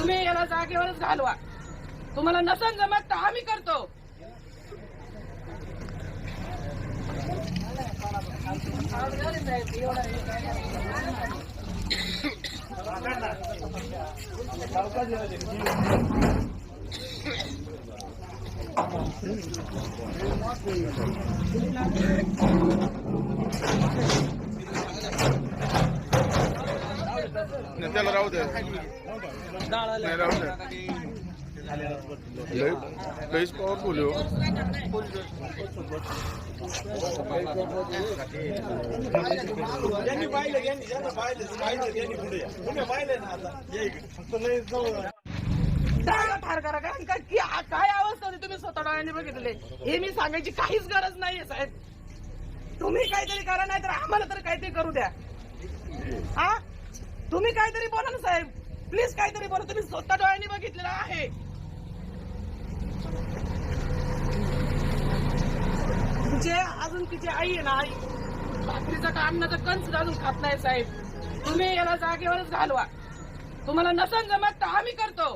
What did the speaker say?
तुम्ही याला जागेवरच घालवा. तुम्हाला नसन जमत तर आम्ही करतो. नाही, त्याला राहू दे. नाही राहू दे. लईच पॉवरफुल हो. यांनी पाहिलं यांनी यांना पाहिलं पाहिलं यांनी पुढे पुढे पाहिलं ना आता फक्त ठार करा कारण का की काय अवस्था होती तुम्ही स्वतः डोळ्यांनी बघितले. हे मी सांगायची काहीच गरज नाहीये साहेब. तुम्ही काहीतरी करा नाही तर आम्हाला तर काहीतरी करू द्या. हा तुम्ही काहीतरी बोला ना साहेब. प्लीज काहीतरी बोला. तुम्ही स्वतः डोळ्यांनी बघितलेलं आहे. तुमचे अजून तिची आई आहे ना आई. भाकरीचं का अन्नाचं कण सुद्धा अजून खात नाही साहेब. तुम्ही याला जागेवरच घालवा. तुम्हाला नसन जमत तर आम्ही करतो.